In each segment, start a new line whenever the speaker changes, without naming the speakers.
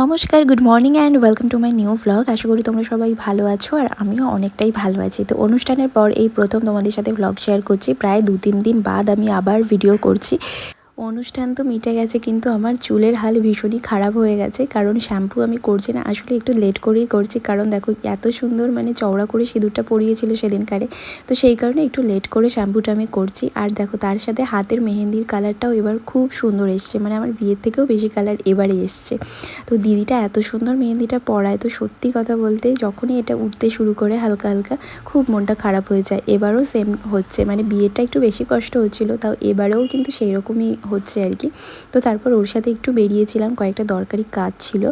নমস্কার good morning and welcome to my new vlog আশা করি তোমরা সবাই ভালো আছো আর আমিও অনেকটাই ভালো আছি। তো অনুষ্ঠানের পর এই প্রথম তোমাদের সাথে ভ্লগ শেয়ার করছি। প্রায় দু তিন দিন বাদ আমি আবার ভিডিও করছি। অনুষ্ঠান তো মিটে গেছে, কিন্তু আমার চুলের হাল ভীষণই খারাপ হয়ে গেছে। কারণ শ্যাম্পু আমি করছি না, আসলে একটু লেট করেই করছি। কারণ দেখো, এত সুন্দর মানে চওড়া করে সিঁদুরটা পরিয়েছিল সেদিনকারে। তো সেই কারণে একটু লেট করে শ্যাম্পুটা আমি করছি। আর দেখো, তার সাথে হাতের মেহেন্দির কালারটাও এবার খুব সুন্দর এসছে। মানে আমার বিয়ের থেকেও বেশি কালার এবারে এসছে। তো দিদিটা এত সুন্দর মেহেন্দিটা পরায়, তো সত্যি কথা বলতে যখনই এটা উঠতে শুরু করে হালকা হালকা, খুব মনটা খারাপ হয়ে যায়। এবারও সেম হচ্ছে। মানে বিয়েরটা একটু বেশি কষ্ট হচ্ছিল, তাও এবারেও কিন্তু সেই রকমই হচ্ছে আর কি। তো তারপর ওর সাথে একটু বেরিয়েছিলাম, কয়েকটা দরকারি কাজ ছিল।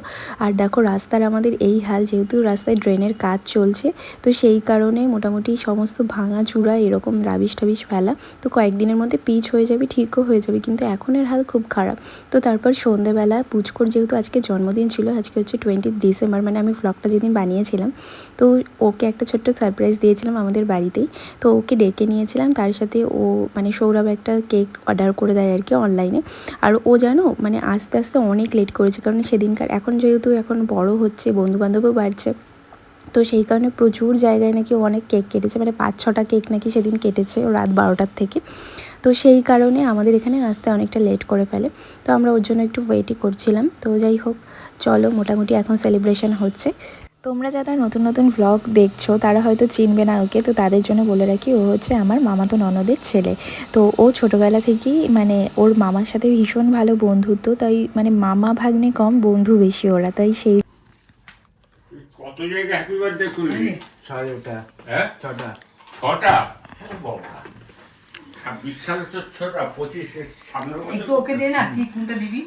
আর দেখো রাস্তার আমাদের এই হাল, যেহেতু রাস্তায় ড্রেনের কাজ চলছে, তো সেই কারণে মোটামুটি সমস্ত ভাঙা চূড়া এরকম রাবিশ টাবিশ ফেলা, তো কয়েকদিনের মধ্যে পিচ হয়ে যাবে, ঠিকও হয়ে যাবে, কিন্তু এখনের হাল খুব খারাপ। তো তারপর সন্ধেবেলা পুচকোর যেহেতু আজকে জন্মদিন ছিল, আজকে হচ্ছে টোয়েন্টি ডিসেম্বর মানে আমি ভ্লগটা যেদিন বানিয়েছিলাম, তো ওকে একটা ছোট্ট সারপ্রাইজ দিয়েছিলাম আমাদের বাড়িতেই। তো ওকে ডেকে নিয়েছিলাম, তার সাথে ও মানে সৌরভ একটা কেক অর্ডার করে দেয় আর কি অনলাইনে আর ও জানো মানে আস্তে আস্তে অনেক লেট করেছে, কারণ সেদিনকার, এখন যেহেতু এখন বড় হচ্ছে, বন্ধুবান্ধবও বাড়ছে, তো সেই কারণে প্রচুর জায়গায় নাকি অনেক কেক কেটেছে মানে পাঁচ, ছটা কেক নাকি সেদিন কেটেছে রাত বারোটার থেকে। তো সেই কারণে আমাদের এখানে আসতে অনেকটা লেট করে ফেলে। তো আমরা ওর জন্য একটু ওয়েটই করছিলাম। তো যাই হোক, চলো, মোটামুটি এখন সেলিব্রেশন হচ্ছে। তোমরা যারা নতুন নতুন ভ্লগ দেখছ তারা হয়তো চিনবে না ওকে। তো তাদের জন্য বলে রাখি ও হচ্ছে আমার মামাতো ননদের ছেলে। তো ও ছোটোবেলা থেকেই মানে ওর মামার সাথে ভীষণ ভালো বন্ধুত্ব তাই মানে মামা ভাগ্নে কম বন্ধু বেশি ওরা তাই সেই
কত জায়গায় হ্যাপি বার্থডে করলি?
ছয়টা
হ্যাঁ?
ছটা।
ছটা? ছাব্বিশ সালে তো ছটা পঁচিশের সামনের বছর
ওকে দে না কি কোনটা দিবি?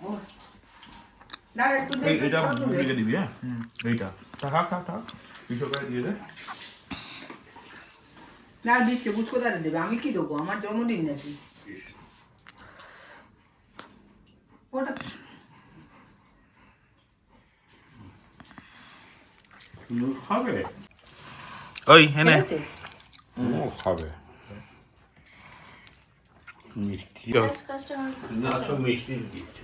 ও দাঁড়া একটু
এটা
কত
দিবি হ্যাঁ? এইটা। থাক থাক থাক। পিছু করে দিয়ে দে।
না দিচ্ছে বুঝকো দাঁড়া দেবে। আমি কি দেবো? আমার জন্মদিন নাকি? ওটা
খাবে?
ওই হ্যাঁ
খেয়েছে?
ও খাবে। মিষ্টি। না সব মিষ্টি দিচ্ছে।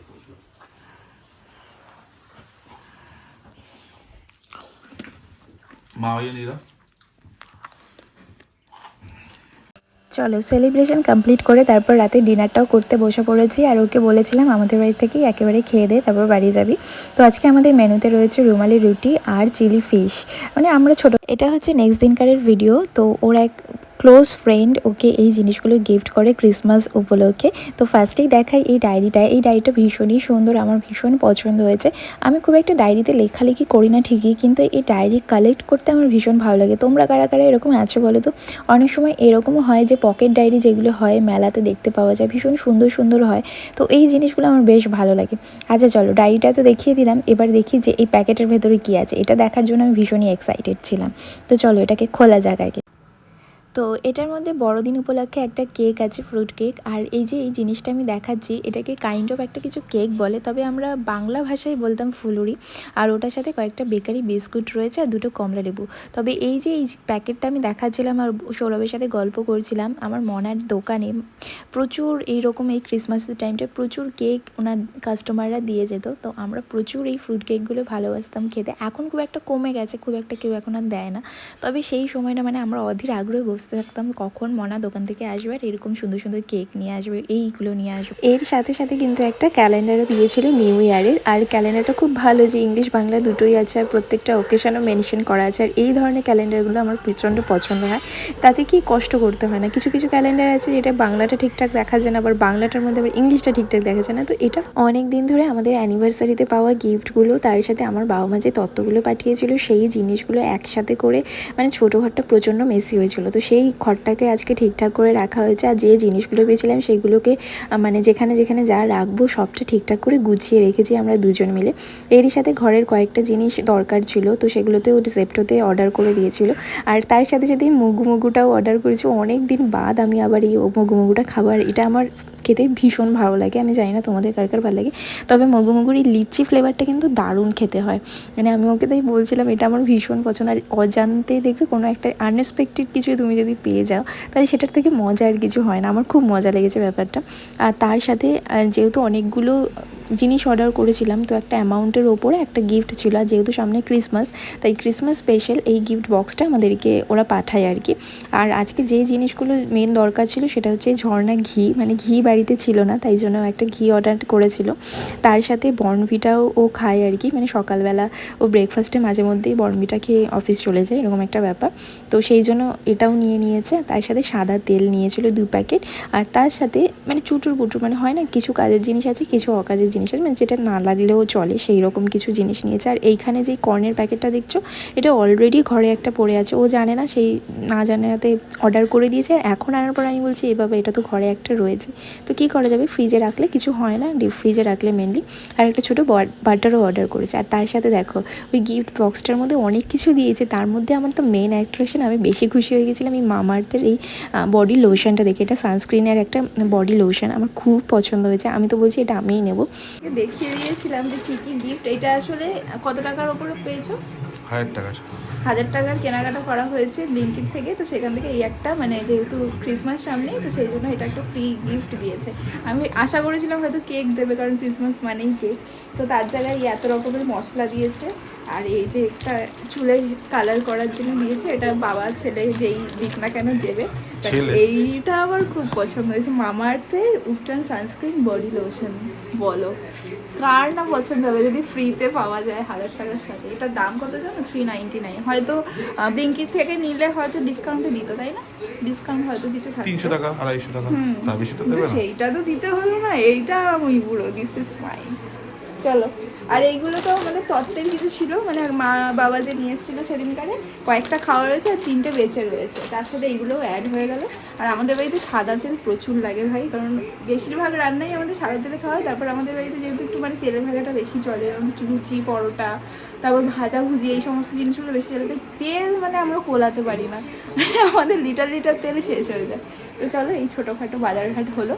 চলো সেলিব্রেশন কমপ্লিট করে তারপর রাতে ডিনারটাও করতে বসে পড়েছি আর ওকে বলেছিলাম আমাদের বাড়ি থেকেই একেবারে খেয়ে দে, তারপর বাড়ি যাবি। তো আজকে আমাদের মেনুতে রয়েছে রুমালি রুটি আর চিলি ফিশ। মানে আমরা ছোট এটা হচ্ছে নেক্সট দিনকারের ভিডিও তো ওর এক ক্লোজ ফ্রেন্ড ওকে এই জিনিসগুলো গিফট করে ক্রিসমাস উপলক্ষে। তো ফার্স্টেই দেখাই এই ডায়েরিটা এই ডায়েরিটা ভীষণই সুন্দর, আমার ভীষণ পছন্দ হয়েছে। আমি খুব একটা ডায়েরিতে লেখালেখি করি না ঠিকই, কিন্তু এই ডায়েরি কালেক্ট করতে আমার ভীষণ ভালো লাগে। তোমরা কারা কারা এরকম আছো বলো তো? অনেক সময় এরকমও হয় যে পকেট ডায়েরি যেগুলো হয়, মেলাতে দেখতে পাওয়া যায়, ভীষণ সুন্দর সুন্দর হয়। তো এই জিনিসগুলো আমার বেশ ভালো লাগে। আচ্ছা চলো ডায়েরিটা তো দেখিয়ে দিলাম। এবার দেখি যে এই প্যাকেটের ভেতরে কী আছে। এটা দেখার জন্য আমি ভীষণই এক্সাইটেড ছিলাম। তো চলো, এটাকে খোলা জায়গায় তো এটার মধ্যে বড়দিন উপলক্ষে একটা কেক আছে ফ্রুট কেক আর এই যে এই জিনিসটা আমি দেখাচ্ছি, এটাকে কাইন্ড অফ একটা কিছু কেক বলে, তবে আমরা বাংলা ভাষায় বলতাম ফুলুরি। আর ওটার সাথে কয়েকটা বেকারি বিস্কুট রয়েছে আর দুটো কমলা লেবু। তবে এই যে এই প্যাকেটটা আমি দেখাচ্ছিলাম আর সৌরভের সাথে গল্প করছিলাম, আমার মনার দোকানে প্রচুর এইরকম এই ক্রিসমাসের টাইমটা প্রচুর কেক ওনার কাস্টমাররা দিয়ে যেত। তো আমরা প্রচুর এই ফ্রুট কেকগুলো ভালোবাসতাম খেতে। এখন খুব একটা কমে গেছে, খুব একটা কেউ এখন আর দেয় না। তবে সেই সময়টা মানে আমরা অধীর আগ্রহে বসতে থাকতাম কখন মনা দোকান থেকে আসবে আর এরকম সুন্দর সুন্দর কেক নিয়ে আসবে, এইগুলো নিয়ে আসবে। এর সাথে সাথে কিন্তু একটা ক্যালেন্ডারও দিয়েছিল নিউ ইয়ারের, আর ক্যালেন্ডারটা খুব ভালো যে ইংলিশ বাংলা দুটোই আছে আর প্রত্যেকটা ওকেশনও মেনশন করা আছে, আর এই ধরনের ক্যালেন্ডারগুলো আমার প্রচণ্ড পছন্দ হয়। তাতে কি কষ্ট করতে হয় না? কিছু কিছু ক্যালেন্ডার আছে যেটা বাংলাটা ঠিকঠাক দেখা যায় না, আবার বাংলাটার মধ্যে আবার ইংলিশটা ঠিকঠাক দেখা যায় না। তো এটা অনেক দিন ধরে আমাদের অ্যানিভার্সারিতে পাওয়া গিফটগুলো তার সাথে আমার বাবা মা যে তত্ত্বগুলো পাঠিয়েছিল, সেই জিনিসগুলো একসাথে করে মানে ছোটো ঘরটা প্রচণ্ড মেসি হয়েছিল। তো সেই ঘরটাকে আজকে ঠিকঠাক করে রাখা হয়েছে আর যে জিনিসগুলো পেয়েছিলাম সেগুলোকে মানে যেখানে যেখানে যা রাখব সবটা ঠিকঠাক করে গুছিয়ে রেখেছি আমরা দুজন মিলে। এরই সাথে ঘরের কয়েকটা জিনিস দরকার ছিল, তো সেগুলোতেও রিসেপ্টোতে অর্ডার করে দিয়েছিল। আর তার সাথে সাথে মুগু মুগুটাও অর্ডার করেছি। অনেক দিন বাদ আমি আবার এই মুগু মুগুটা খাবার, এটা আমার খেতে ভীষণ ভালো লাগে, আমি জানি না তোমাদের কার কার ভালো লাগে, তবে মগু মগুর এই লিচি ফ্লেভারটা কিন্তু দারুণ খেতে হয়। মানে আমি ওকে তাই বলছিলাম, এটা আমার ভীষণ পছন্দ। আর অজান্তে দেখবে কোনো একটা আনএক্সপেক্টেড কিছু তুমি যদি পেয়ে যাও, তাহলে সেটার থেকে মজা আর কিছু হয় না। আমার খুব মজা লেগেছে ব্যাপারটা। আর তার সাথে যেহেতু অনেকগুলো জিনিস অর্ডার করেছিলাম, তো একটা অ্যামাউন্টের ওপরে একটা গিফট ছিল, আর যেহেতু সামনে ক্রিসমাস তাই ক্রিসমাস স্পেশাল এই গিফট বক্সটা আমাদেরকে ওরা পাঠায় আর কি। আর আজকে যে জিনিসগুলো মেন দরকার ছিল, সেটা হচ্ছে ঝর্ণা ঘি মানে ঘি বাড়িতে ছিল না, তাই জন্য একটা ঘি অর্ডার করেছিল। তার সাথে বর্নভিটাও ও খায় আর কি মানে সকালবেলা ও ব্রেকফাস্টে মাঝে মধ্যেই বর্নভিটা খেয়ে অফিস চলে যায়, এরকম একটা ব্যাপার। তো সেই জন্য এটাও নিয়ে নিয়েছে, তার সাথে সাদা তেল নিয়েছিল দু প্যাকেট আর তার সাথে মানে চুটুর বুটুর মানে হয় না, কিছু কাজের জিনিস আছে, কিছু অকাজের জিনিস আছে মানে যেটা না লাগলেও চলে সেই রকম কিছু জিনিস নিয়েছে। আর এইখানে যেই কর্নের প্যাকেটটা দেখছ, এটা অলরেডি ঘরে একটা পড়ে আছে। ও জানে না, সেই না জানাতে অর্ডার করে দিয়েছে। আর এখন আনার পর আমি বলছি এভাবে এটা তো ঘরে একটা রয়েছে। তো কী করা যাবে? ফ্রিজে রাখলে কিছু হয় না ডিপ ফ্রিজে রাখলে মেনলি আর একটা ছোটো বাটারও অর্ডার করেছে। আর তার সাথে দেখো, ওই গিফট বক্সটার মধ্যে অনেক কিছু দিয়েছে। তার মধ্যে আমার তো মেন অ্যাট্রাকশন আমি বেশি খুশি হয়ে গেছিলাম এই মামার্থের এই বডি লোশনটা দেখে। এটা সানস্ক্রিনের একটা বডি লোশন আমার খুব পছন্দ হয়েছে। আমি তো বলছি, এটা আমিই নেব। দেখিয়ে দিয়েছিলাম যে কী কী গিফট এটা আসলে কত টাকার ওপরে পেয়েছ?
হাজার টাকার।
হাজার টাকার কেনাকাটা করা হয়েছে ব্লিঙ্কিট থেকে তো সেখান থেকে এই একটা মানে যেহেতু ক্রিসমাস সামনে তো সেই জন্য এটা একটা ফ্রি গিফট দিয়েছে। আমি আশা করেছিলাম হয়তো কেক দেবে কারণ ক্রিসমাস মানেই কেক তো তার জায়গায় এই এত রকমের মশলা দিয়েছে আর এই যে একটা চুলে কালার করার জন্য দিয়েছে এটা বাবা ছেলে যেই দিক না কেন দেবে এইটা আমার খুব পছন্দ হয়েছে। মামার্থের উপটান সানস্ক্রিন বডি লোশন বলো। কার না পছন্দ হবে? যদি ফ্রিতে পাওয়া যায় হাজার টাকার সাথে। এটার দাম কত জানো? থ্রি নাইনটি নাইন হয়তো ব্লিঙ্কিট থেকে নিলে হয়তো ডিসকাউন্টে দিত তাই না? ডিসকাউন্ট হয়তো কিছু থাকে
তিনশো টাকা আড়াইশো টাকা
হুম।
তার বেশি তো
সেইটা তো দিতে হলো না। এইটা আমি বুড়ো দিস ইজ মাই চলো। আর এইগুলো তো মানে তত্ত্বের কিছু ছিল মানে মা বাবা যে নিয়ে এসেছিল সেদিনকারে, কয়েকটা খাওয়া রয়েছে আর তিনটে বেঁচে রয়েছে। তার সাথে এইগুলোও অ্যাড হয়ে গেল। আর আমাদের বাড়িতে সাদা তেল প্রচুর লাগে ভাই, কারণ বেশিরভাগ রান্নাই আমাদের সাদা তেলে খাওয়া হয়। তারপর আমাদের বাড়িতে যেহেতু একটু মানে তেলে ভাজাটা বেশি চলে লুচি, পরোটা, তারপর ভাজা ভুজি, এই সমস্ত জিনিসগুলো বেশি চলে। তেল মানে আমরা কোলাতে পারি না। আমাদের লিটার লিটার তেল শেষ হয়ে যায়। তো চলো এই ছোটোখাটো বাজারঘাট হলো।